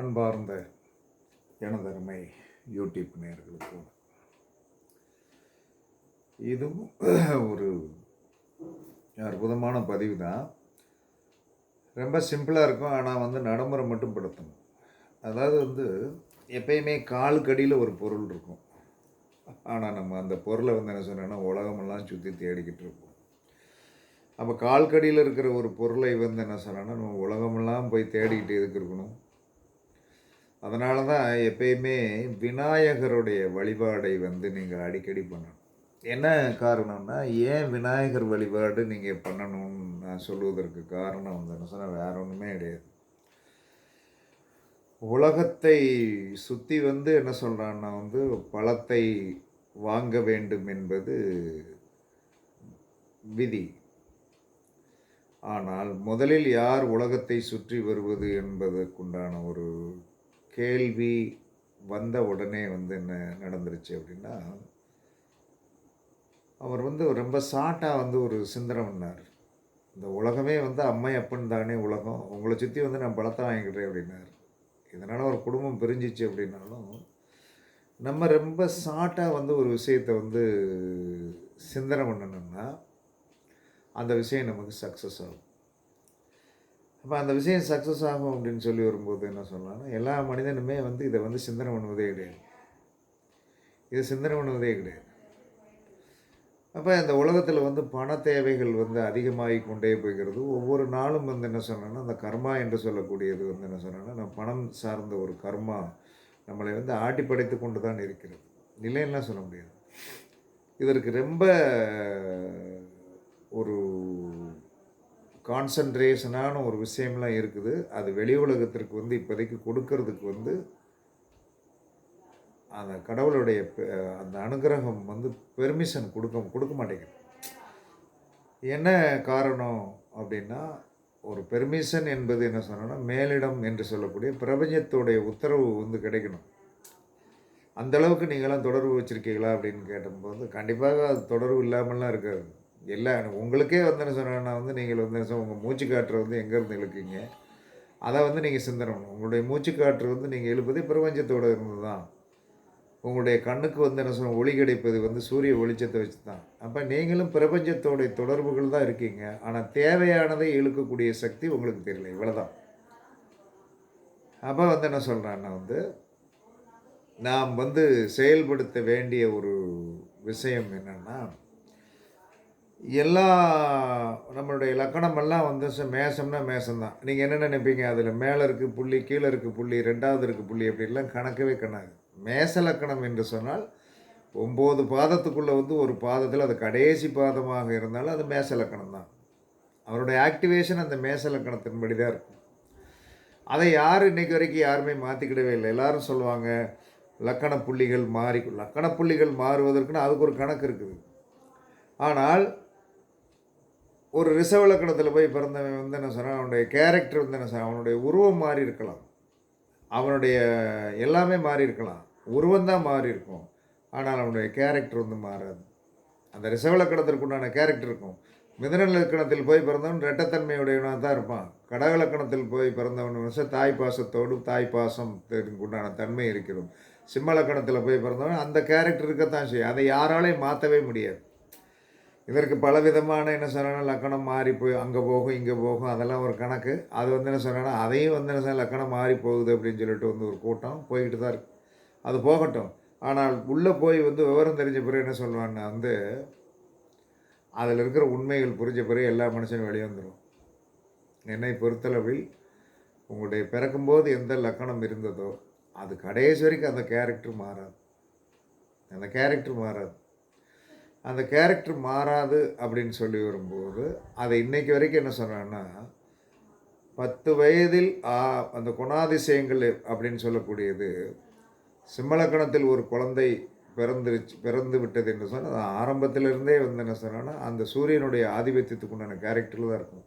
அன்பார்ந்த எனதருமை யூடியூப் நேர்களுக்கு. இதுவும் ஒரு அற்புதமான பதிவு தான். ரொம்ப சிம்பிளாக இருக்கும் ஆனால் வந்து நடைமுறை மட்டும் படுத்தணும் அதாவது வந்து எப்பயுமே காலுக்கடியில் ஒரு பொருள் இருக்கும். ஆனால் நம்ம அந்த பொருளை வந்து என்ன சொன்னோன்னா உலகமெல்லாம் சுற்றி தேடிக்கிட்டு இருப்போம். அப்போ கால்கடியில் இருக்கிற ஒரு பொருளை வந்து என்ன சொன்னால் நம்ம உலகமெல்லாம் போய் தேடிக்கிட்டு எதுக்கு இருக்கணும்? அதனால தான் எப்பயுமே விநாயகருடைய வழிபாடை வந்து நீங்கள் அடிக்கடி பண்ணணும். என்ன காரணம்னா ஏன் விநாயகர் வழிபாடு நீங்கள் பண்ணணும்னு நான் சொல்லுவதற்கு காரணம் வந்து என்ன சொன்னால் வேற ஒன்றுமே கிடையாது. உலகத்தை சுற்றி வந்து என்ன சொல்கிறான்னா வந்து பழத்தை வாங்க வேண்டும் என்பது விதி. ஆனால் முதலில் யார் உலகத்தை சுற்றி வருவது என்பதற்குண்டான ஒரு கேள்வி வந்த உடனே வந்து என்ன நடந்துருச்சு அப்படின்னா அவர் வந்து ரொம்ப ஷார்ட்டாக வந்து ஒரு சிந்தனை பண்ணார் இந்த உலகமே வந்து அம்மை அப்பன் தானே உலகம். உங்களை சுற்றி வந்து நான் பலத்தை வாங்கிக்கிறேன் அப்படின்னார். இதனால் ஒரு குடும்பம் பிரிஞ்சிச்சு அப்படின்னாலும் நம்ம ரொம்ப ஷார்ட்டாக வந்து ஒரு விஷயத்தை வந்து சிந்தனை பண்ணணும்னா அந்த விஷயம் நமக்கு சக்ஸஸ் ஆகும். அப்போ அந்த விஷயம் சக்ஸஸ் ஆகும் அப்படின்னு சொல்லி வரும்போது என்ன சொல்லலாம்னா எல்லா மனிதனுமே வந்து இதை வந்து சிந்தனை பண்ணுவதே கிடையாது. இதை சிந்தனை பண்ணுவதே கிடையாது. அப்போ இந்த உலகத்தில் வந்து பண தேவைகள் வந்து அதிகமாகி கொண்டே போய்கிறது ஒவ்வொரு நாளும் வந்து என்ன சொன்னோன்னா அந்த கர்மா என்று சொல்லக்கூடியது வந்து என்ன சொன்னோன்னா நம்ம பணம் சார்ந்த ஒரு கர்மா நம்மளை வந்து ஆட்டி படைத்து கொண்டு தான் இருக்கிறது. இல்லைன்னா சொல்ல முடியாது? இதற்கு ரொம்ப ஒரு கான்சன்ட்ரேஷனான ஒரு விஷயம்லாம் இருக்குது. அது வெளி உலகத்திற்கு வந்து இப்போதைக்கு கொடுக்கறதுக்கு வந்து அந்த கடவுளுடைய பெ- அந்த அனுகிரகம் வந்து பெர்மிஷன் கொடுக்க கொடுக்க மாட்டேங்குது. என்ன காரணம் அப்படின்னா ஒரு பெர்மிஷன் என்பது என்ன சொன்னோன்னா மேலிடம் என்று சொல்லக்கூடிய பிரபஞ்சத்துடைய உத்தரவு வந்து கிடைக்கணும். அந்தளவுக்கு நீங்களாம் தொடர்பு வச்சுருக்கீங்களா அப்படின்னு கேட்டபோது கண்டிப்பாக அது தொடர்பு இல்லாமல்லாம் இருக்காது. எல்லா உங்களுக்கே வந்து என்ன சொன்னேன்னா வந்து நீங்கள் வந்து என்ன உங்கள் மூச்சு காற்றை வந்து எங்கேருந்து இழுக்கீங்க? அதை வந்து நீங்கள் சிந்தனை பண்ணணும் உங்களுடைய மூச்சு காற்று வந்து நீங்கள் எழுப்பது பிரபஞ்சத்தோடு இருந்து தான் உங்களுடைய கண்ணுக்கு வந்து என்ன சொல்ல ஒளி கிடைப்பது வந்து சூரிய வெளிச்சத்தை வச்சு தான் அப்போ நீங்களும் பிரபஞ்சத்தோடைய தொடர்புகள் தான் இருக்கீங்க. ஆனால் தேவையானதை இழுக்கக்கூடிய சக்தி உங்களுக்கு தெரியல. இவ்வளோதான் அப்போ வந்து என்ன சொல்கிறேன்னா வந்து நாம் வந்து செயல்படுத்த வேண்டிய ஒரு விஷயம் என்னென்னா எல்லா நம்மளுடைய லக்கணமெல்லாம் வந்து மேசம்னா மேசம்தான். நீங்கள் என்ன நினைப்பீங்க? அதில் மேலே இருக்குது புள்ளி கீழே இருக்குது புள்ளி ரெண்டாவது இருக்குது புள்ளி அப்படின்லாம் கணக்கவே கணக்கு மேச லக்கணம் என்று சொன்னால் ஒம்பது பாதத்துக்குள்ளே வந்து ஒரு பாதத்தில் அது கடைசி பாதமாக இருந்தாலும் அது மேச லக்கணம் தான் அவருடைய ஆக்டிவேஷன் அந்த மேச லக்கணத்தின்படி தான் இருக்கும். அதை யார் இன்றைக்கு வரைக்கும் யாருமே மாற்றிக்கிடவே இல்லை. எல்லாரும் சொல்லுவாங்க லக்கண புள்ளிகள் மாறி லக்கண புள்ளிகள் மாறுவதற்குன்னு அதுக்கு ஒரு கணக்கு இருக்குது. ஆனால் ஒரு ரிசர்வ் இலக்கணத்தில் போய் பிறந்தவன் வந்து என்ன சொன்னால் அவனுடைய கேரக்டர் வந்து என்ன சொன்னால் அவனுடைய உருவம் மாறி இருக்கலாம். அவனுடைய எல்லாமே மாறி இருக்கலாம். உருவம் தான் மாறி இருக்கும். ஆனால் அவனுடைய கேரக்டர் வந்து மாறாது. அந்த ரிசர்வ் லக்கணத்திற்கு உண்டான கேரக்டர் இருக்கும். மிதன இலக்கணத்தில் போய் பிறந்தவன் ரெட்டத்தன்மையுடையவனாக தான் இருப்பான். கடக இலக்கணத்தில் போய் பிறந்தவன் வந்து தாய் பாசத்தோடு தாய் பாசம் உண்டான தன்மை இருக்கிறது. சிம்மலக்கணத்தில் போய் பிறந்தவன் அந்த கேரக்டர் இருக்கத்தான் செய்யும். அதை யாராலையும் மாற்றவே முடியாது. இதற்கு பலவிதமான என்ன சொன்னால் லக்கணம் மாறி போய் அங்கே போகும் இங்கே போகும் அதெல்லாம் ஒரு கணக்கு. அது வந்து என்ன சொன்னால் அதையும் வந்து என்ன சொன்னா, லக்கணம் மாறி போகுது அப்படின்னு சொல்லிட்டு வந்து ஒரு கூட்டம் போய்கிட்டு தான் இருக்கு. அது போகட்டும். ஆனால் உள்ளே போய் வந்து விவரம் தெரிஞ்ச பிறகு என்ன சொல்லுவான்னா வந்து அதில் இருக்கிற உண்மைகள் புரிஞ்ச பிறகு எல்லா மனுஷனும் வெளியே வந்துடும் என்னை பொறுத்தளவில் உங்களுடைய பிறக்கும்போது எந்த லக்கணம் இருந்ததோ அது கடைசி வரைக்கும் அந்த கேரக்டர் மாறாது. அந்த கேரக்டர் மாறாது. அந்த கேரக்டர் மாறாது அப்படின்னு சொல்லி வரும்போது அதை இன்றைக்கு வரைக்கும் என்ன சொல்கிறான்னா பத்து வயதில் ஆ, அந்த குணாதிசயங்கள் அப்படின்னு சொல்லக்கூடியது சிம்மலக்கணத்தில் ஒரு குழந்தை பிறந்துருச்சு பிறந்து விட்டது என்று சொன்னால் அது ஆரம்பத்திலிருந்தே வந்து என்ன சொன்னான்னா அந்த சூரியனுடைய ஆதிபத்தியத்துக்கு உண்டான கேரக்டரில் தான் இருக்கும்.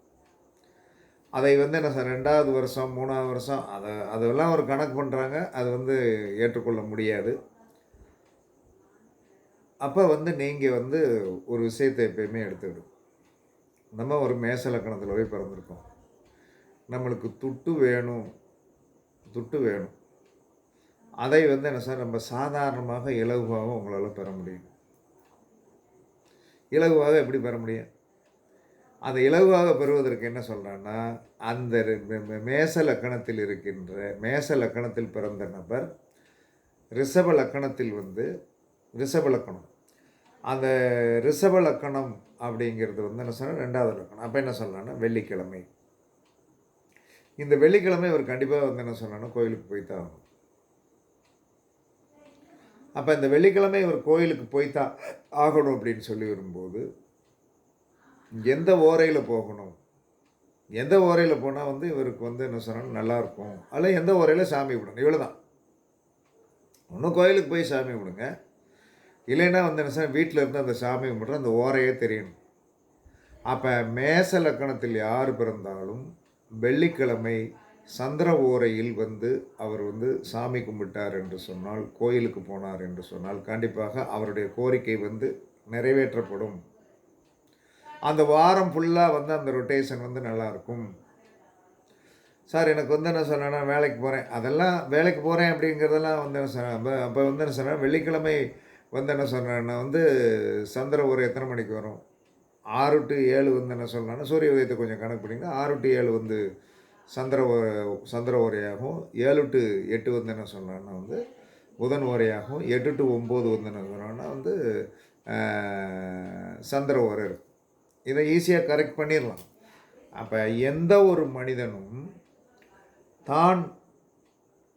அதை வந்து என்ன சார் ரெண்டாவது வருஷம் மூணாவது வருஷம் அதை அதெல்லாம் ஒரு கணக்கு பண்ணுறாங்க அது வந்து ஏற்றுக்கொள்ள முடியாது. அப்போ வந்து நீங்கள் வந்து ஒரு விஷயத்தை எப்பயுமே எடுத்துக்கிடும் நம்ம ஒரு மேசலக்கணத்தில் போய் பிறந்திருக்கோம். நம்மளுக்கு துட்டு வேணும். துட்டு வேணும். அதை வந்து என்ன சார் நம்ம சாதாரணமாக இலகுவாக உங்களால் பெற முடியும். இலகுவாக எப்படி பெற முடியும்? அதை இலகுவாக பெறுவதற்கு என்ன சொல்கிறேன்னா அந்த மேச லக்கணத்தில் இருக்கின்ற மேச லக்கணத்தில் பிறந்த நபர் ரிஷப லக்கணத்தில் வந்து ரிஷப லக்கணம். அந்த ரிஷப லக்கணம் அப்படிங்கிறது வந்து என்ன சொன்னால் ரெண்டாவது லக்கணம். அப்போ என்ன சொல்லலாம்னா வெள்ளிக்கிழமை. இந்த வெள்ளிக்கிழமை இவர் கண்டிப்பாக வந்து என்ன சொல்லணும்னா கோயிலுக்கு போய்த்தான் ஆகணும். அப்போ இந்த வெள்ளிக்கிழமை இவர் கோயிலுக்கு போய்த்தான் ஆகணும் அப்படின்னு சொல்லி வரும்போது எந்த ஓரையில் போகணும்? எந்த ஓரையில் போனால் வந்து இவருக்கு வந்து என்ன சொன்னாலும் நல்லாயிருக்கும். அல்ல எந்த ஓரையில் சாமி விடணும் இவ்வளோ தான் ஒன்றும் கோயிலுக்கு போய் சாமி விடுங்க இல்லைன்னா வந்து என்ன சொன்னால் வீட்டில் இருந்து அந்த சாமி கும்பிட்ற அந்த ஓரையே தெரியணும். அப்போ மேச லக்கணத்தில் யார் பிறந்தாலும் வெள்ளிக்கிழமை சந்திர ஓரையில் வந்து அவர் வந்து சாமி கும்பிட்டார் என்று சொன்னால் கோயிலுக்கு போனார் என்று சொன்னால் கண்டிப்பாக அவருடைய கோரிக்கை வந்து நிறைவேற்றப்படும். அந்த வாரம் ஃபுல்லாக வந்து அந்த ரொட்டேஷன் வந்து நல்லாயிருக்கும். சார் எனக்கு வந்து என்ன சொன்னேன்னா வேலைக்கு போகிறேன் அதெல்லாம் வேலைக்கு போகிறேன் அப்படிங்கிறதெல்லாம் வந்து என்ன சொன்னேன் அப்போ வந்து என்ன சொன்னேன் வெள்ளிக்கிழமை வந்து என்ன சொன்னேன்னா வந்து சந்திர ஒரு எத்தனை மணிக்கு வரும்? ஆறு டு ஏழு வந்து என்ன சொல்லலாம்னா சூரிய உதயத்தை கொஞ்சம் கணக்கு பண்ணிங்கன்னா ஆறு டு ஏழு வந்து சந்திர சந்திர ஓரையாகவும் ஏழு டு எட்டு வந்து என்ன சொல்லலாம்னா வந்து புதன் ஓரையாகவும் எட்டு டு ஒம்பது வந்து என்ன சொல்லலாம்னா வந்து சந்திர ஓரை இருக்கும். இதை ஈஸியாக கரெக்ட் பண்ணிடலாம். அப்போ எந்த ஒரு மனிதனும் தான்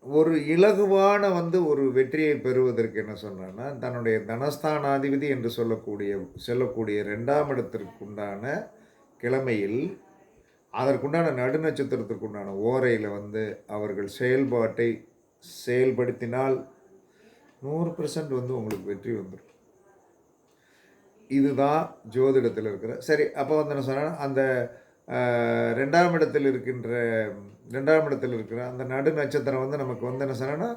ஒரு இலகுவான வந்து ஒரு வெற்றியை பெறுவதற்கு என்ன சொல்கிறேன்னா தன்னுடைய தனஸ்தானாதிபதி என்று சொல்லக்கூடிய சொல்லக்கூடிய ரெண்டாம் இடத்திற்குண்டான கிழமையில் அதற்குண்டான நடுநட்சத்திரத்திற்குண்டான ஓரையில் வந்து அவர்கள் செயல்பாட்டை செயல்படுத்தினால் நூறு பர்சன்ட் வந்து உங்களுக்கு வெற்றி வந்துடும் இதுதான் ஜோதிடத்தில் இருக்கிற சரி அப்போ வந்து என்ன சொன்னால் அந்த ரெண்டாம் இடத்தில் இருக்கின்ற ரெண்டாம் இடத்தில் இருக்கிற அந்த நடு நட்சத்திரம் வந்து நமக்கு வந்து என்ன சொன்னால்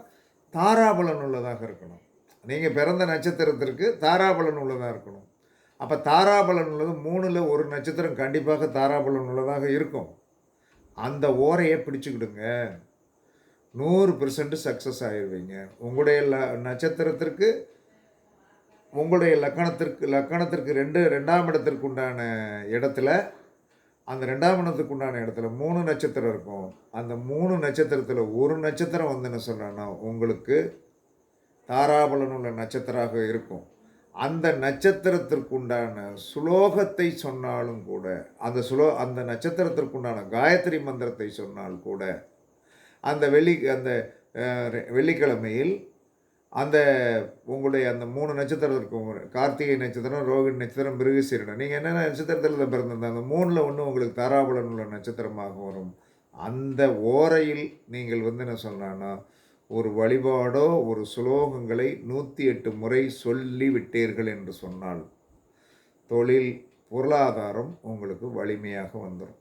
தாராபலன் உள்ளதாக இருக்கணும். நீங்கள் பிறந்த நட்சத்திரத்திற்கு தாராபலன் உள்ளதாக இருக்கணும். அப்போ தாராபலன் உள்ளது மூணில் ஒரு நட்சத்திரம் கண்டிப்பாக தாராபலன் உள்ளதாக இருக்கும். அந்த ஓரையை பிடிச்சிக்கிடுங்க. நூறு பெர்சன்ட் சக்ஸஸ் ஆயிடுவீங்க உங்களுடைய ல நட்சத்திரத்திற்கு உங்களுடைய லக்கணத்திற்கு லக்கணத்திற்கு ரெண்டு ரெண்டாம் இடத்திற்கு உண்டான இடத்துல அந்த ரெண்டாம் இடத்துக்கு உண்டான இடத்துல மூணு நட்சத்திரம் இருக்கும். அந்த மூணு நட்சத்திரத்தில் ஒரு நட்சத்திரம் வந்து என்ன சொல்கிறேன்னா உங்களுக்கு தாராபலன் உள்ள நட்சத்திரமாக இருக்கும். அந்த நட்சத்திரத்திற்குண்டான சுலோகத்தை சொன்னாலும் கூட அந்த சுலோ அந்த நட்சத்திரத்திற்குண்டான காயத்ரி மந்திரத்தை சொன்னால் கூட அந்த வெள்ளி அந்த வெள்ளிக்கிழமையில் அந்த உங்களுடைய அந்த மூணு நட்சத்திரம் இருக்கும் கார்த்திகை நட்சத்திரம் ரோகிணி நட்சத்திரம் மிருகசீரனம் நீங்கள் என்னென்ன நட்சத்திரத்தில் பிறந்திருந்த அந்த மூணில் ஒன்று உங்களுக்கு தாராபுலன் உள்ள நட்சத்திரமாக வரும். அந்த ஓரையில் நீங்கள் வந்து என்ன சொல்கிறான்னா ஒரு வழிபாடோ ஒரு சுலோகங்களை நூற்றி எட்டு முறை சொல்லி விட்டீர்கள் என்று சொன்னால் தொழில் பொருளாதாரம் உங்களுக்கு வலிமையாக வந்துடும்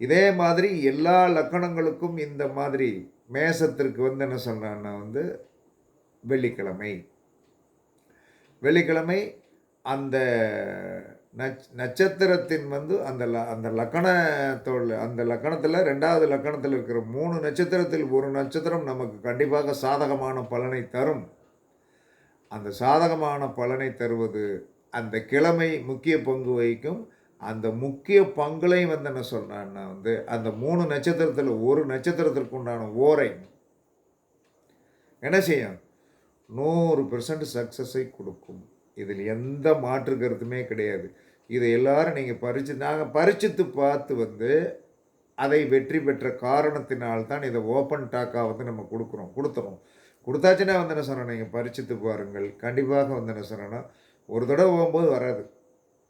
இதே மாதிரி எல்லா லக்கணங்களுக்கும் இந்த மாதிரி மேசத்திற்கு வந்து என்ன சொல்கிறான்னா வந்து வெள்ளிக்கிழமை. வெள்ளிக்கிழமை அந்த நட்ச நட்சத்திரத்தின் வந்து அந்த ல அந்த லக்கணத்தோட அந்த லக்கணத்தில் ரெண்டாவது லக்கணத்தில் இருக்கிற மூணு நட்சத்திரத்தில் ஒரு நட்சத்திரம் நமக்கு கண்டிப்பாக சாதகமான பலனை தரும். அந்த சாதகமான பலனை தருவது அந்த கிழமை முக்கிய பங்கு வகிக்கும். அந்த முக்கிய பங்குலையும் வந்து என்ன சொல்கிறேன்னா வந்து அந்த மூணு நட்சத்திரத்தில் ஒரு நட்சத்திரத்திற்கு உண்டான ஓரை என்ன செய்யும்? நூறு பெர்சன்ட் சக்ஸஸை கொடுக்கும். இதில் எந்த மாற்று கருத்துமே கிடையாது. இதை எல்லாரும் நீங்கள் பறித்து நாங்கள் பரிச்சித்து பார்த்து வந்து அதை வெற்றி பெற்ற காரணத்தினால்தான் இதை ஓப்பன் டாக்காக வந்து நம்ம கொடுக்குறோம். கொடுத்துறோம். கொடுத்தாச்சுன்னா வந்து என்ன சொன்னோம் நீங்கள் பரிச்சித்து பாருங்கள். கண்டிப்பாக வந்து என்ன சொன்னோன்னா ஒரு தடவை போகும்போது வராது.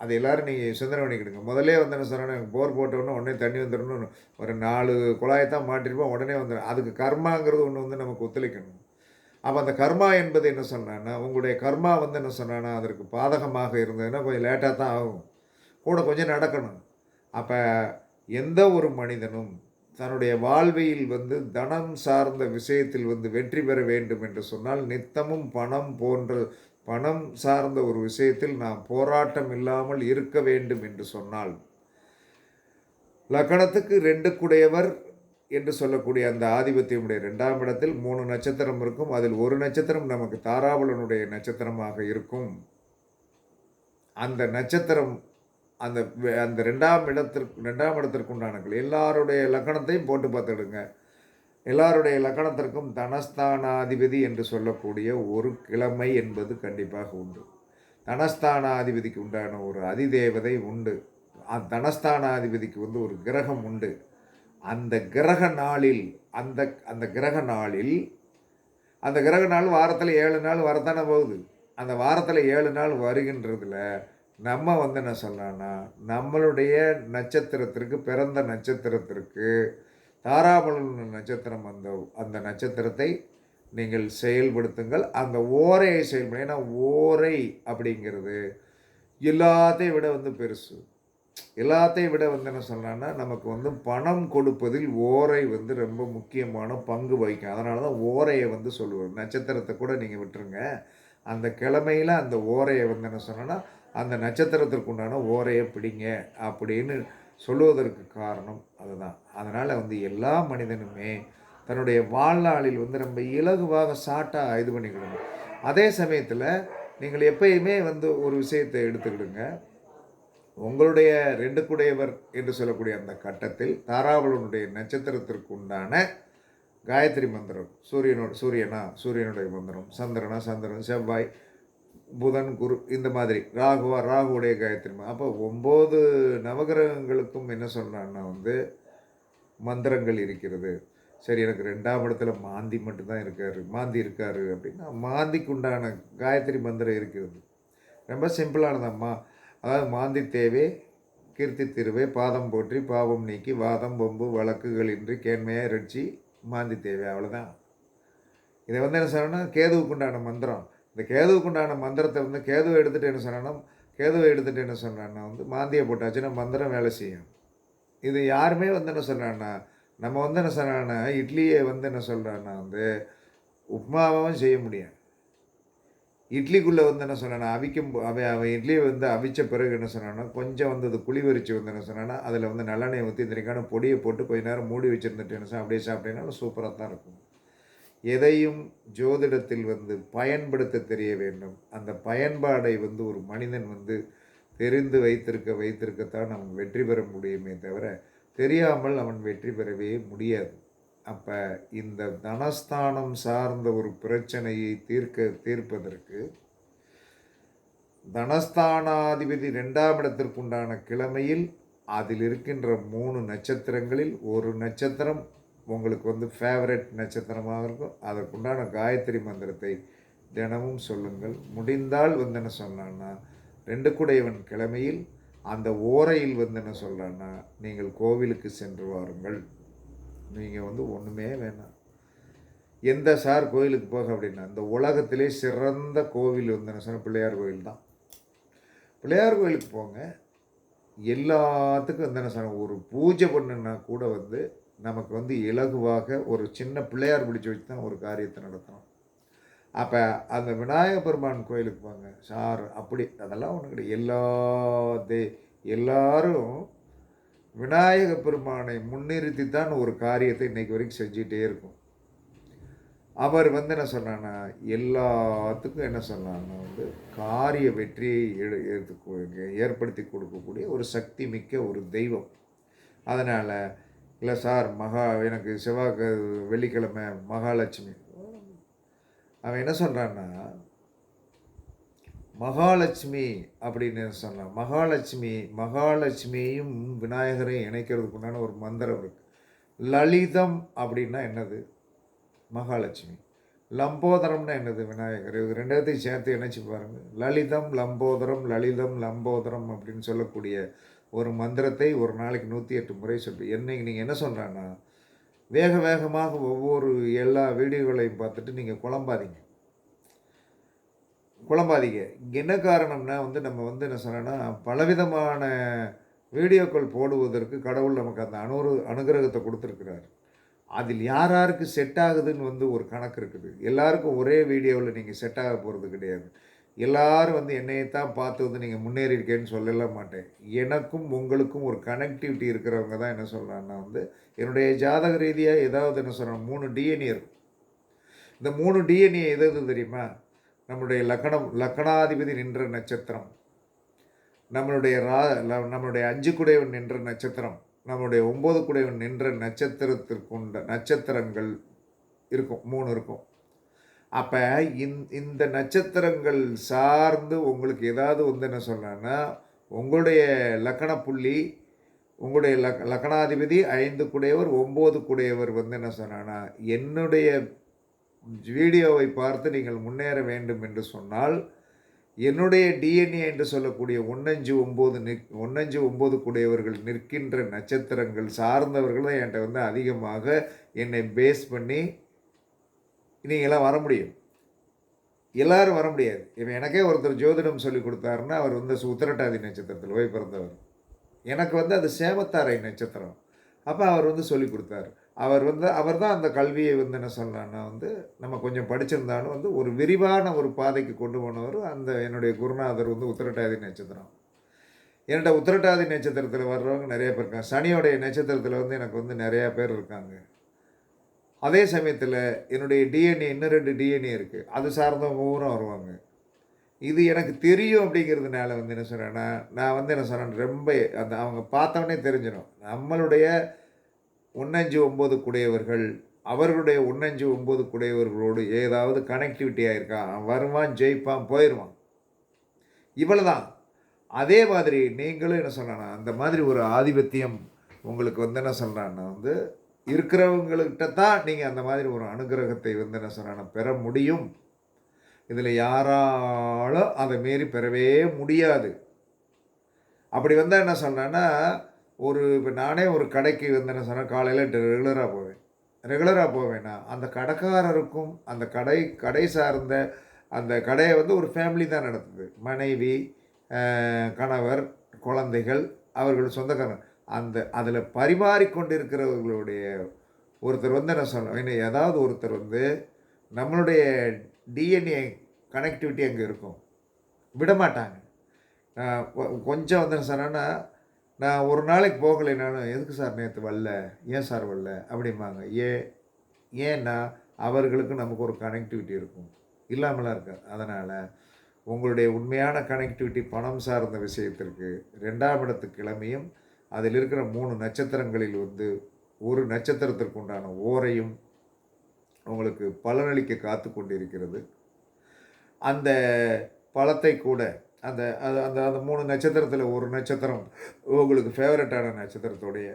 அது எல்லோரும் நீங்கள் சிந்தனை பண்ணிக்கிடுங்க. முதல்ல வந்து என்ன சொன்னேன்னா எனக்கு போர் போட்டோன்னே உடனே தண்ணி வந்துடணும் ஒரு நாலு குழாயை தான் மாட்டிருப்போம். உடனே வந்துடும் அதுக்கு கர்மாங்கிறது ஒன்று வந்து நமக்கு ஒத்துழைக்கணும். அப்போ அந்த கர்மா என்பது என்ன சொன்னான்னா உங்களுடைய கர்மா வந்து என்ன சொன்னேன்னா அதற்கு பாதகமாக இருந்ததுன்னா கொஞ்சம் லேட்டாக தான் ஆகும். கூட கொஞ்சம் நடக்கணும். அப்போ எந்த ஒரு மனிதனும் தன்னுடைய வாழ்வியில் வந்து தனம் சார்ந்த விஷயத்தில் வந்து வெற்றி பெற வேண்டும் என்று சொன்னால் நித்தமும் பணம் போன்ற பணம் சார்ந்த ஒரு விஷயத்தில் நாம் போராட்டம் இல்லாமல் இருக்க வேண்டும் என்று சொன்னால் லக்கணத்துக்கு ரெண்டுக்குடையவர் என்று சொல்லக்கூடிய அந்த ஆதிபத்தியமுடைய ரெண்டாம் இடத்தில் மூணு நட்சத்திரம் இருக்கும். அதில் ஒரு நட்சத்திரம் நமக்கு தாராபலனுடைய நட்சத்திரமாக இருக்கும். அந்த நட்சத்திரம் அந்த அந்த ரெண்டாம் இடத்திற்கு ரெண்டாம் இடத்திற்கு உண்டானங்கள் எல்லாருடைய லக்கணத்தையும் போட்டு பார்த்துடுங்க. எல்லாருடைய லக்கணத்திற்கும் தனஸ்தானாதிபதி என்று சொல்லக்கூடிய ஒரு கிழமை என்பது கண்டிப்பாக உண்டு. தனஸ்தானாதிபதிக்கு உண்டான ஒரு அதிதேவதை உண்டு. தனஸ்தானாதிபதிக்கு வந்து ஒரு கிரகம் உண்டு. அந்த கிரக நாளில் அந்த அந்த கிரக நாளில் அந்த கிரக நாள் வாரத்தில் ஏழு நாள் வரத்தானே போகுது. அந்த வாரத்தில் ஏழு நாள் வருகின்றதில் நம்ம வந்து என்ன சொல்லலாம்னா நம்மளுடைய நட்சத்திரத்திற்கு பிறந்த நட்சத்திரத்திற்கு தாராபலன் நட்சத்திரம் அந்த அந்த நட்சத்திரத்தை நீங்கள் செயல்படுத்துங்கள். அந்த ஓரையை செயல்படு ஏன்னா ஓரை அப்படிங்கிறது எல்லாத்தையும் விட வந்து பெருசு. எல்லாத்தையும் விட வந்து என்ன சொல்லலாம்னா நமக்கு வந்து பணம் கொடுப்பதில் ஓரை வந்து ரொம்ப முக்கியமான பங்கு வகிக்கும். அதனால தான் ஓரையை வந்து சொல்லுவோம் நட்சத்திரத்தை கூட நீங்கள் விட்டுருங்க. அந்த கிழமையில் அந்த ஓரையை வந்து என்ன சொன்னோன்னா அந்த நட்சத்திரத்திற்கு உண்டான ஓரையை பிடிங்க அப்படின்னு சொல்லுவதற்கு காரணம் அதுதான். அதனால் வந்து எல்லா மனிதனுமே தன்னுடைய வாழ்நாளில் வந்து ரொம்ப இலகுவாக ஷார்ட்டாக இது பண்ணிக்கணும். அதே சமயத்தில் நீங்கள் எப்பயுமே வந்து ஒரு விஷயத்தை எடுத்துக்கிடுங்க. உங்களுடைய ரெண்டு குடையவர் என்று சொல்லக்கூடிய அந்த கட்டத்தில் தாராவளனுடைய நட்சத்திரத்திற்கு உண்டான காயத்ரி மந்திரம் சூரியனோட சூரியனா சூரியனுடைய மந்திரம் சந்திரனா சந்திரன் செவ்வாய் புதன் குரு இந்த மாதிரி ராகுவா ராகுவுடைய காயத்ரி மந்திரம். அப்போ ஒம்பது நவகிரகங்களுக்கும் என்ன சொல்கிறான்னா வந்து மந்திரங்கள் இருக்கிறது. சரி எனக்கு ரெண்டாம் இடத்துல மாந்தி மட்டும்தான் இருக்காரு மாந்தி இருக்காரு அப்படின்னா மாந்திக்கு உண்டான காயத்ரி மந்திரம் இருக்கிறது. ரொம்ப சிம்பிளானதம்மா. அதாவது மாந்தி தேவே கீர்த்தி திருவே பாதம் போற்றி பாவம் நீக்கி வாதம் பொம்பு வழக்குகளின்றி கேண்மையாக ரட்சி மாந்தி தேவை அவ்வளோதான் இதை வந்து என்ன சொல்லணும்னா கேதுவுக்குண்டான மந்திரம். இந்த கேதுவுக்குண்டான மந்திரத்தை வந்து கேதுவை எடுத்துகிட்டு என்ன சொல்லணும்னா கேதுவை எடுத்துகிட்டு என்ன சொன்னான்னா வந்து மாந்தியை போட்டாச்சுன்னா மந்திரம் வேலை செய்யும். இது யாருமே வந்து என்ன சொல்கிறான்னா நம்ம வந்து என்ன சொல்கிறான்னா இட்லியை வந்து என்ன சொல்கிறான்னா வந்து உப்மாவும் செய்ய முடியும் இட்லிக்குள்ளே வந்து என்ன சொன்னேன்னா அவிக்கும் அவன் அவன் இட்லியை வந்து அவிச்ச பிறகு என்ன சொன்னான்னா கொஞ்சம் வந்து அது புளி வரிச்சு வந்து என்ன சொன்னான்னா அதில் வந்து நல்லெண்ணெய் ஊற்றி இத்தனைக்கான பொடியை போட்டு கொஞ்ச நேரம் மூடி வச்சுருந்துட்டு என்ன அப்படியே சாப்பிட்டீங்கன்னா சூப்பராக தான் இருக்கும். எதையும் ஜோதிடத்தில் வந்து பயன்படுத்த தெரிய வேண்டும். அந்த பயன்பாடை வந்து ஒரு மனிதன் வந்து தெரிந்து வைத்திருக்க வைத்திருக்கத்தான் அவன் வெற்றி பெற முடியுமே தவிர தெரியாமல் அவன் வெற்றி பெறவே முடியாது. அப்போ இந்த தனஸ்தானம் சார்ந்த ஒரு பிரச்சனையை தீர்க்க தீர்ப்பதற்கு தனஸ்தானாதிபதி ரெண்டாம் இடத்திற்குண்டான கிழமையில் அதில் இருக்கின்ற மூணு நட்சத்திரங்களில் ஒரு நட்சத்திரம் உங்களுக்கு வந்து ஃபேவரட் நட்சத்திரமாக இருக்கும். அதற்குண்டான காயத்ரி மந்திரத்தை தினமும் சொல்லுங்கள். முடிந்தால் வந்து என்ன சொன்னான்னா ரெண்டு குடையவன் கிழமையில் அந்த ஓரையில் வந்து என்ன சொல்கிறான்னா நீங்கள் கோவிலுக்கு சென்று வாருங்கள். நீங்கள் வந்து ஒன்றுமே வேணாம். எந்த சார் கோயிலுக்கு போக அப்படின்னா இந்த உலகத்திலே சிறந்த கோவில் வந்து என்ன சொன்ன பிள்ளையார் கோயில் தான். பிள்ளையார் கோயிலுக்கு போங்க. எல்லாத்துக்கும் வந்து என்ன சொன்ன ஒரு பூஜை பண்ணுனா கூட வந்து நமக்கு வந்து இலகுவாக ஒரு சின்ன பிள்ளையார் பிடிச்சி வச்சு தான் ஒரு காரியத்தை நடத்தணும். அப்போ அந்த விநாயக பெருமான் கோயிலுக்கு போங்க. சார் அப்படி அதெல்லாம் ஒன்றும் கிடையாது. எல்லா தே எல்லாரும் விநாயக பெருமானை முன்னிறுத்தி தான் ஒரு காரியத்தை இன்னைக்கு வரைக்கும் செஞ்சிகிட்டே இருக்கும். அவர் வந்து என்ன சொன்னான்னா எல்லாத்துக்கும் என்ன சொன்னான்னா வந்து காரிய வெற்றியை எடுத்து ஏற்படுத்தி கொடுக்கக்கூடிய ஒரு சக்தி மிக்க ஒரு தெய்வம். அதனால் இல்லை சார் மகா எனக்கு செவ்வாய்க்கு வெள்ளிக்கிழமை மகாலட்சுமி. அவன் என்ன சொல்கிறான்னா மகாலட்சுமி அப்படின்னு சொல்லலாம் மகாலட்சுமி மகாலட்சுமியையும் விநாயகரையும் இணைக்கிறதுக்கு உண்டான ஒரு மந்திரம் இருக்குது லலிதம் அப்படின்னா என்னது? மகாலட்சுமி. லம்போதரம்னா என்னது விநாயகர்? இது ரெண்டாத்தையும் சேர்த்து இணைச்சி பாருங்கள் லலிதம் லம்போதரம் லலிதம் லம்போதரம் அப்படின்னு சொல்லக்கூடிய ஒரு மந்திரத்தை ஒரு நாளைக்கு நூற்றி எட்டு முறை சொல்லி. என்னைக்கு நீங்கள் என்ன சொல்கிறான்னா வேக வேகமாக ஒவ்வொரு எல்லா வீடியோகளையும் பார்த்துட்டு நீங்கள் குழம்பாதீங்க. குழம்பாதீங்க இங்கே என்ன காரணம்னா வந்து நம்ம வந்து என்ன சொன்னோன்னா பலவிதமான வீடியோக்கள் போடுவதற்கு கடவுள் நமக்கு அந்த அனுரு அனுகிரகத்தை கொடுத்துருக்கிறார். அதில் யார் யாருக்கு செட் ஆகுதுன்னு வந்து ஒரு கணக்கு இருக்குது. எல்லாருக்கும் ஒரே வீடியோவில் நீங்கள் செட் ஆக போகிறது கிடையாது. எல்லாரும் வந்து என்னையத்தான் பார்த்து வந்து நீங்கள் முன்னேறி இருக்கேன்னு சொல்லல மாட்டேன். எனக்கும் உங்களுக்கும் ஒரு கனெக்டிவிட்டி இருக்கிறவங்க தான் என்ன சொல்கிறாங்கன்னா வந்து என்னுடைய ஜாதக ரீதியாக ஏதாவது என்ன சொல்கிறேன் மூணு டிஎன்ஏ இருக்கும். இந்த மூணு டிஎன்ஏ எது எது தெரியுமா? நம்மளுடைய லக்கணம் லக்கணாதிபதி நின்ற நட்சத்திரம். நம்மளுடைய ரா நம்மளுடைய அஞ்சு குடையவன் நின்ற நட்சத்திரம் நம்மளுடைய ஒம்பது குடையவன் நின்ற நட்சத்திரத்திற்குண்ட நட்சத்திரங்கள் இருக்கும் மூணு இருக்கும். அப்போ இந் இந்த நட்சத்திரங்கள் சார்ந்து உங்களுக்கு ஏதாவது வந்து என்ன சொல்லணும்னா உங்களுடைய லக்கண புள்ளி உங்களுடைய லக் லக்கணாதிபதி ஐந்து குடையவர் ஒம்பது குடையவர் வந்து என்ன சொன்னான்னா என்னுடைய வீடியோவை பார்த்து நீங்கள் முன்னேற வேண்டும் என்று சொன்னால் என்னுடைய டிஎன்ஏ என்று சொல்லக்கூடிய ஒன்னஞ்சு ஒம்பது நிற் ஒன்னஞ்சு ஒம்பது கூடியவர்கள் நிற்கின்ற நட்சத்திரங்கள் சார்ந்தவர்கள் தான் என்கிட்ட வந்து அதிகமாக என்னை பேஸ் பண்ணி நீங்களாம் வர முடியும். எல்லாரும் வர முடியாது. இப்போ எனக்கே ஒருத்தர் ஜோதிடம் சொல்லி கொடுத்தாருன்னா அவர் வந்து சு- உத்திரட்டாதி நட்சத்திரத்தில் போய் பிறந்தவர். எனக்கு வந்து அது சேமத்தாரை நட்சத்திரம். அப்போ அவர் வந்து சொல்லி கொடுத்தாரு. அவர் வந்து அவர் தான் அந்த கல்வியை வந்து என்ன சொல்லலாம்னா வந்து நம்ம கொஞ்சம் படிச்சிருந்தாலும் வந்து ஒரு விரிவான ஒரு பாதைக்கு கொண்டு போனவர் அந்த என்னுடைய குருநாதர் வந்து உத்திரட்டாதி நட்சத்திரம். என்னோட உத்திரட்டாதி நட்சத்திரத்தில் வர்றவங்க நிறைய பேர் இருக்காங்க. சனியோடைய நட்சத்திரத்தில் வந்து எனக்கு வந்து நிறையா பேர் இருக்காங்க. அதே சமயத்தில் என்னுடைய டிஎன்ஏ இன்னும் ரெண்டு டிஎன்ஏ இருக்குது அது சார்ந்தவங்க ஊரும் வருவாங்க. இது எனக்கு தெரியும் அப்படிங்கிறதுனால வந்து என்ன சொல்கிறேன்னா நான் வந்து என்ன சொல்கிறேன் ரொம்ப அந்த அவங்க பார்த்தவொடனே தெரிஞ்சிடும். நம்மளுடைய ஒன்னஞ்சு ஒம்பது குடையவர்கள் அவர்களுடைய ஒன்னஞ்சு ஒம்பது குடையவர்களோடு ஏதாவது கனெக்டிவிட்டியாக இருக்கான் வருவான் ஜெயிப்பான் போயிடுவான் இவ்வளோதான் அதே மாதிரி நீங்களும் என்ன சொன்னா அந்த மாதிரி ஒரு ஆதிபத்தியம் உங்களுக்கு வந்து என்ன சொல்கிறான்னா வந்து இருக்கிறவங்கள்கிட்ட தான் நீங்கள் அந்த மாதிரி ஒரு அனுகிரகத்தை வந்து என்ன சொன்னா பெற முடியும். இதில் யாராலும் அதை மீறி பெறவே முடியாது. அப்படி வந்தால் என்ன சொல்கிறேன்னா ஒரு இப்போ நானே ஒரு கடைக்கு வந்தேன்னு சொன்னால் காலையில் ரெகுலராக போவேன். ரெகுலராக போவேன்னா அந்த கடைக்காரருக்கும் அந்த கடை கடை சார்ந்த அந்த கடையை வந்து ஒரு ஃபேமிலி தான் நடத்துது. மனைவி கணவர் குழந்தைகள் அவர்கள் சொந்தக்காரன் அந்த அதில் பரிமாறிக்கொண்டிருக்கிறவர்களுடைய ஒருத்தர் வந்து என்ன சொல்ல என்ன ஏதாவது ஒருத்தர் வந்து நம்மளுடைய டிஎன்ஏ கனெக்டிவிட்டி அங்கே இருக்கும். விட மாட்டாங்க கொஞ்சம் வந்து என்ன சொன்னேன்னா நான் ஒரு நாளைக்கு போகலைனாலும் எதுக்கு சார் நேற்று வரல? ஏன் சார் வரல? அப்படிம்பாங்க. ஏன் ஏன்னா அவர்களுக்கு நமக்கு ஒரு கனெக்டிவிட்டி இருக்கும். இல்லாமலாம் இருக்காது. அதனால் உங்களுடைய உண்மையான கனெக்டிவிட்டி பணம் சார்ந்த விஷயத்திற்கு ரெண்டாம் இடத்து கிழமையும் அதில் இருக்கிற மூணு நட்சத்திரங்களில் வந்து ஒரு நட்சத்திரத்திற்கு உண்டான ஓரையும் உங்களுக்கு பலனளிக்க காத்து கொண்டிருக்கிறது அந்த பழத்தை கூட அந்த அது அந்த அந்த மூணு நட்சத்திரத்தில் ஒரு நட்சத்திரம் உங்களுக்கு ஃபேவரட்டான நட்சத்திரத்துடைய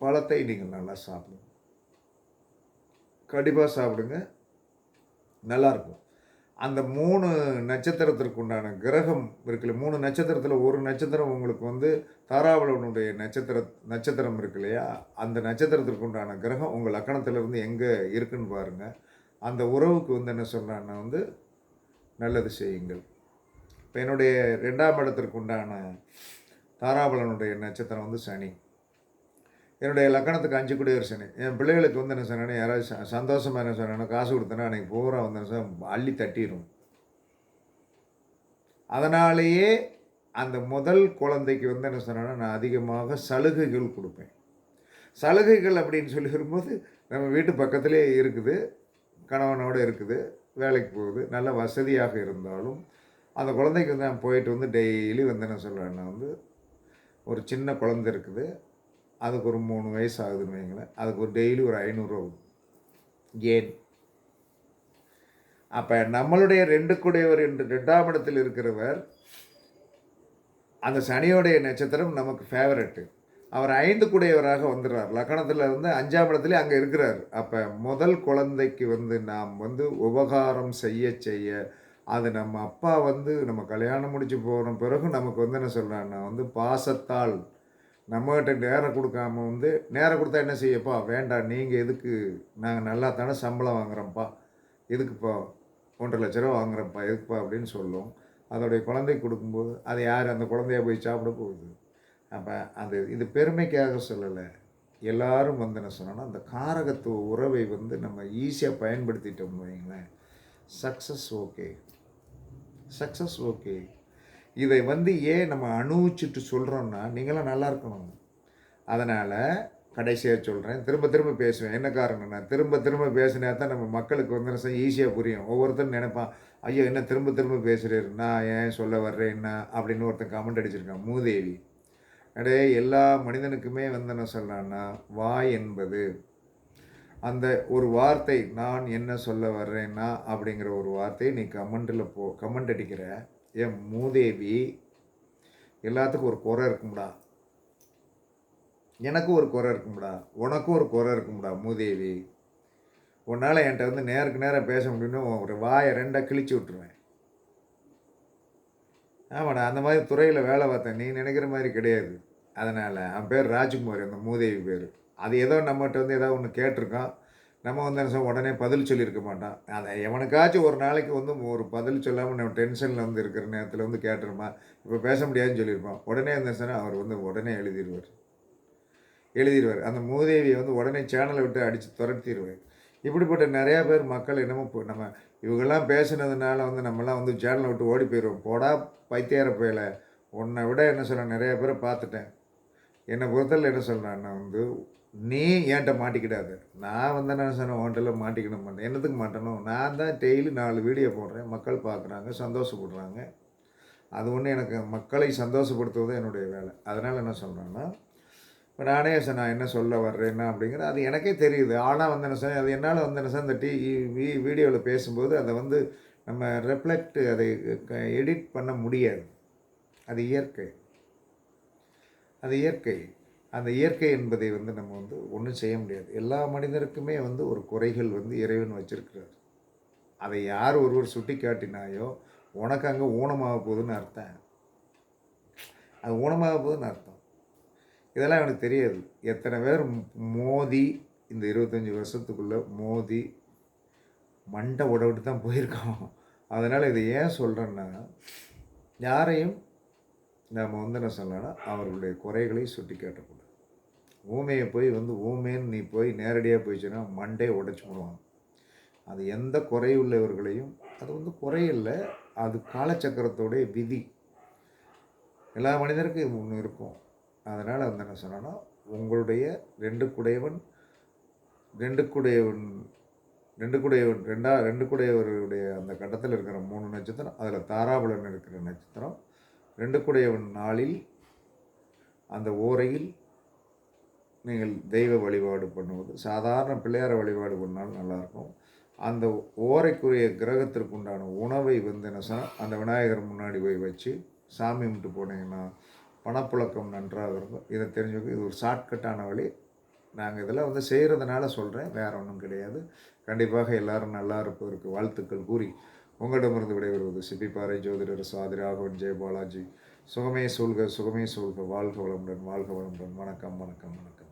பழத்தை நீங்கள் நல்லா சாப்பிடுங்க. கண்டிப்பாக சாப்பிடுங்க. நல்லாயிருக்கும். அந்த மூணு நட்சத்திரத்திற்கு உண்டான கிரகம் இருக்குல்ல மூணு நட்சத்திரத்தில் ஒரு நட்சத்திரம் உங்களுக்கு வந்து தாராவளவனுடைய நட்சத்திர நட்சத்திரம் இருக்கு இல்லையா? அந்த நட்சத்திரத்திற்கு உண்டான கிரகம் உங்கள் லக்கணத்திலிருந்து எங்கே இருக்குன்னு பாருங்கள் அந்த உறவுக்கு வந்து என்ன சொல்கிறான்னா வந்து நல்லது செய்யுங்கள். இப்போ என்னுடைய ரெண்டாம் இடத்திற்கு உண்டான தாராபலனுடைய நட்சத்திரம் வந்து சனி. என்னுடைய லக்கணத்துக்கு அஞ்சு குடியரசு சனி. என் பிள்ளைகளுக்கு வந்து என்ன சொன்னேன்னா யாராவது சந்தோஷமாக என்ன சொன்னேன்னா காசு கொடுத்தேன்னா அன்றைக்கி பூரா வந்து என்ன அள்ளி தட்டிடும் அதனாலேயே அந்த முதல் குழந்தைக்கு வந்து என்ன சொன்னேன்னா நான் அதிகமாக சலுகைகள் கொடுப்பேன். சலுகைகள் அப்படின்னு சொல்லி வரும்போது நம்ம வீட்டு பக்கத்திலே இருக்குது கணவனோடு இருக்குது வேலைக்கு போகுது நல்ல வசதியாக இருந்தாலும் அந்த குழந்தைக்கு வந்து நான் போயிட்டு வந்து டெய்லி வந்து என்ன சொல்கிறேன்னா வந்து ஒரு சின்ன குழந்தை இருக்குது. அதுக்கு ஒரு மூணு வயசு ஆகுதுன்னு வைங்களேன் அதுக்கு ஒரு டெய்லி ஒரு ஐநூறுரூவா ஏன்? அப்போ நம்மளுடைய ரெண்டு கூடையவர் என்று ரெண்டாம் இடத்தில் இருக்கிறவர் அந்த சனியோடைய நட்சத்திரம் நமக்கு ஃபேவரட்டு அவர் ஐந்து கூடையவராக வந்துடுறார். லக்கணத்தில் இருந்து அஞ்சாம் இடத்துல அங்கே இருக்கிறார். அப்போ முதல் குழந்தைக்கு வந்து நாம் வந்து உபகாரம் செய்ய செய்ய அது நம்ம அப்பா வந்து நம்ம கல்யாணம் முடிச்சு போகிற பிறகு நமக்கு வந்து என்ன சொல்கிறான்னா வந்து பாசத்தால் நம்மகிட்ட நேரம் கொடுக்காம வந்து நேரம் கொடுத்தா என்ன செய்யப்பா? வேண்டாம் நீங்கள் எதுக்கு? நாங்கள் நல்லா தானே சம்பளம் வாங்குறோம்ப்பா. எதுக்குப்பா? ஒன்றரை லட்ச ரூபா வாங்குறேன்ப்பா எதுக்குப்பா? அப்படின்னு சொல்லும். அதோடைய குழந்தைக்கு கொடுக்கும்போது அது யார்? அந்த குழந்தைய போய் சாப்பிட போகுது. அப்போ அது இது பெருமைக்காக சொல்லலை. எல்லாரும் வந்து என்ன சொன்னோன்னா அந்த காரகத்துவ உறவை வந்து நம்ம ஈஸியாக பயன்படுத்திட்டோம்னு வைங்களேன் சக்ஸஸ் ஓகே. சக்ஸஸ் ஓகே இதை வந்து ஏன் நம்ம அனுபவிச்சுட்டு சொல்கிறோன்னா நீங்களாம் நல்லா இருக்கணும். அதனால் கடைசியாக சொல்கிறேன் திரும்ப திரும்ப பேசுவேன். என்ன காரணம்னா திரும்ப திரும்ப பேசினா தான் நம்ம மக்களுக்கு வந்து ஈஸியாக புரியும். ஒவ்வொருத்தரும் நினைப்பான் ஐயோ என்ன திரும்ப திரும்ப பேசுகிறாரு நான் ஏன் சொல்ல வர்றேன்? என்ன? அப்படின்னு ஒருத்தன் கமெண்ட் அடிச்சிருக்கான் மூதேவி. அடே எல்லா மனிதனுக்குமே வந்து என்ன சொல்கிறான்னா வாய் என்பது அந்த ஒரு வார்த்தை நான் என்ன சொல்ல வர்றேன்னா அப்படிங்கிற ஒரு வார்த்தையை நீ கமெண்டில் போ கமெண்ட் அடிக்கிற. என் மூதேவி எல்லாத்துக்கும் ஒரு குறை இருக்கும்டா. எனக்கும் ஒரு குறை இருக்கும்டா. உனக்கும் ஒரு குறை இருக்கும்டா மூதேவி. உன்னால் என்கிட்ட வந்து நேருக்கு நேரம் பேச முடியும்னு ஒரு வாயை ரெண்டாக கிழிச்சு விட்ருவேன் ஆமாடா அந்த மாதிரி துறையில் வேலை பார்த்தேன். நீ நினைக்கிற மாதிரி கிடையாது. அதனால் அவன் பேர் ராஜ்குமார் அந்த மூதேவி பேர். அது ஏதோ நம்மகிட்ட வந்து ஏதோ ஒன்று கேட்டிருக்கான். நம்ம வந்து என்ன சொல்ல உடனே பதில் சொல்லியிருக்க மாட்டோம் அதை எவனுக்காச்சும் ஒரு நாளைக்கு வந்து ஒரு பதில் சொல்லாமல் நம்ம டென்ஷனில் வந்து இருக்கிற நேரத்தில் வந்து கேட்டுருமா. இப்போ பேச முடியாதுன்னு சொல்லியிருப்பான். உடனே இருந்துச்சுன்னா அவர் வந்து உடனே எழுதிடுவார் எழுதிடுவார் அந்த மூதேவியை வந்து உடனே சேனலை விட்டு அடித்து துரத்திடுவார் இப்படிப்பட்ட நிறையா பேர் மக்கள் என்னமோ இப்போ நம்ம இவங்கெல்லாம் பேசுனதுனால வந்து நம்மலாம் வந்து சேனலை விட்டு ஓடி போயிடுவோம் போடா பைத்தியார போயில உன்னை விட என்ன சொல்கிறேன் நிறையா பேரை பார்த்துட்டேன். என்னை பொறுத்தல என்ன சொல்கிறேன் நான் வந்து நீ என்கிட்ட மாட்டிக்கிடாது? நான் வந்து என்ன சொன்னேன்? உன்கிட்ட மாட்டிக்கணும் மாட்டேன் என்னத்துக்கு மாட்டணும்? நான் தான் டெய்லி நாலு வீடியோ போடுறேன். மக்கள் பார்க்குறாங்க சந்தோஷப்படுறாங்க. அது ஒன்று எனக்கு மக்களை சந்தோஷப்படுத்துவது என்னுடைய வேலை. அதனால் என்ன சொல்கிறேன்னா இப்போ நானே சார் நான் என்ன சொல்ல வர்றேன்னா அப்படிங்கிறது அது எனக்கே தெரியுது. ஆனால் வந்து என்ன சார் அது என்னால் வந்து என்ன சார் இந்த டி வீடியோவில் பேசும்போது அதை வந்து நம்ம ரெஃப்ளெக்ட் அதை எடிட் பண்ண முடியாது. அது இயற்கை. அது இயற்கை. அந்த இயற்கை என்பதை வந்து நம்ம வந்து ஒன்றும் செய்ய முடியாது. எல்லா மனிதருக்குமே வந்து ஒரு குறைகள் வந்து இறைவன் வச்சிருக்கிறார். அதை யார் ஒருவர் சுட்டி காட்டினாயோ உனக்கு அங்கே ஊனமாக போகுதுன்னு அர்த்தம். அது ஊனமாக போகுதுன்னு அர்த்தம். இதெல்லாம் எனக்கு தெரியாது. எத்தனை பேர் மோதி இந்த இருபத்தஞ்சி வருஷத்துக்குள்ளே மோதி மண்டை உடவிட்டு தான் போயிருக்கோம். அதனால் இதை ஏன் சொல்கிறேன்னா யாரையும் நாம் வந்து என்ன சொல்லலைன்னா அவர்களுடைய குறைகளை சுட்டி காட்டக்கூடாது ஊமையை போய் வந்து ஊமேன்னு நீ போய் நேரடியாக போயிடுச்சுன்னா மண்டே உடைச்சி விடுவாங்க அது எந்த குறையுள்ளவர்களையும் அது வந்து குறையில்லை அது காலச்சக்கரத்தோடைய விதி. எல்லா மனிதருக்கும் ஒன்று இருக்கும். அதனால் வந்து என்ன சொன்னோன்னா உங்களுடைய ரெண்டு குடையவன் ரெண்டு குடையவன் ரெண்டு குடையவன் ரெண்டா ரெண்டு குடையவருடைய அந்த கட்டத்தில் இருக்கிற மூணு நட்சத்திரம் அதில் தாராபுலன் இருக்கிற நட்சத்திரம் ரெண்டு குடையவன் நாளில் அந்த ஓரையில் நீங்கள் தெய்வ வழிபாடு பண்ணுவது சாதாரண பிள்ளையார வழிபாடு பண்ணாலும் நல்லாயிருக்கும். அந்த ஓரைக்குரிய கிரகத்திற்கு உண்டான உணவை வந்து என்ன அந்த விநாயகர் முன்னாடி போய் வச்சு சாமி கும்பிட்டு போனீங்கன்னா பணப்புழக்கம் நன்றாக இருக்கும். இதை தெரிஞ்சுக்க இது ஒரு ஷார்ட்கட்டான வழி. நாங்கள் இதெல்லாம் வந்து செய்கிறதுனால சொல்கிறேன் வேறு ஒன்றும் கிடையாது. கண்டிப்பாக எல்லாரும் நல்லா இருப்பதற்கு வாழ்த்துக்கள் கூறி உங்களிடமிருந்து விடைபெறுவது சிப்பிப்பாறை ஜோதிடர் சாதி ராகவன் ஜெய பாலாஜி. சுகமே சூழ்க சுகமே சூழ்க. வாழ்க வளமுடன் வாழ்க வளமுடன். வணக்கம் வணக்கம் வணக்கம்.